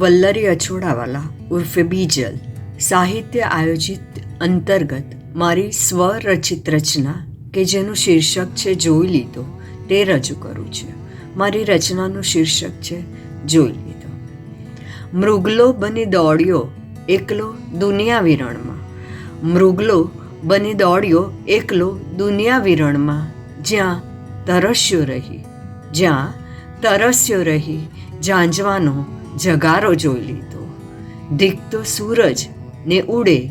વલ્લરી અછોડાવાલા ઉર્ફે બીજલ. સાહિત્ય આયોજિત અંતર્ગત મારી સ્વરચિત રચના, કે જેનું શીર્ષક છે જોઈ લીધો તે રજૂ કરું છું. મારી રચનાનું શીર્ષક છે જોઈ લીધો મૃગલો બની દોડ્યો એકલો દુનિયા વિરણમાં. મૃગલો બની દોડ્યો એકલો દુનિયા વિરણમાં. જ્યાં તરસ્યો રહી, જ્યાં તરસ્યો રહી, ઝાંઝવાનો જગારો જોઈ લીધો. દીખતો સૂરજ ને ઉડે,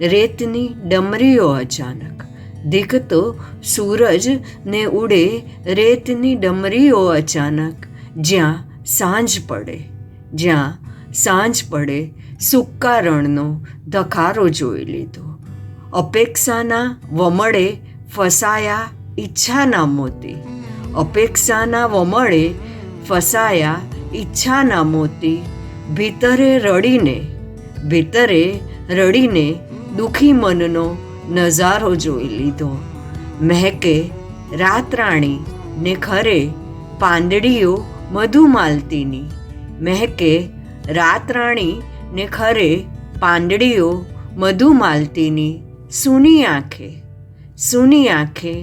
રેતની ડમરીઓ અચાનક. દીખતો સૂરજ ને ઉડે, રેતની ડમરીઓ અચાનક. જ્યાં સાંજ પડે, જ્યાં સાંજ પડે સુક્કા રણનો ધખારો જોઈ લીધો. અપેક્ષાના વમળે ફસાયા ઈચ્છાના મોતી. અપેક્ષાના વમળે ફસાયા ઈચ્છાના મોતી ભીતરે રડીને ભીતરે રડીને દુખી મનનો નજારો જોઈ લીધો. મહેકે રાતરાણી ને ખરે પાંદડીઓ મધુમાલતીની મહેકે રાતરાણી ને ખરે પાંદડીઓ મધુમાલતીની સૂની આંખે સૂની આંખે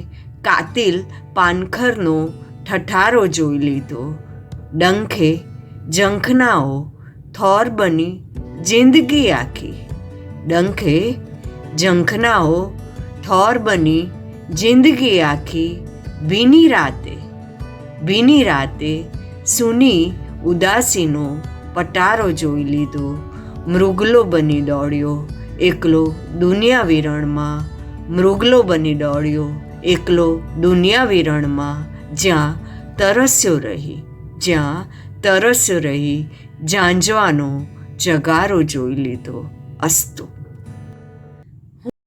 કાતિલ પાનખરનો ઠઠારો જોઈ લીધો. ડંખે, ઝંખનાઓ, થોર બની જિંદગી આખી. ડંખે, ઝંખનાઓ, થોર બની જિંદગી આખી. ભીની રાતે ભીની રાતે સુની ઉદાસીનો પટારો જોઈ લીધો. મૃગલો બની દોડ્યો, એકલો દુનિયા વિરણમાં. મૃગલો બની દોડ્યો, એકલો દુનિયા વિરણમાં, જ્યાં તરસ્યો રહી. જ્યાં તરસ રહી ઝાંઝવાનો જગારો જોઈ લીધો અસ્તુ.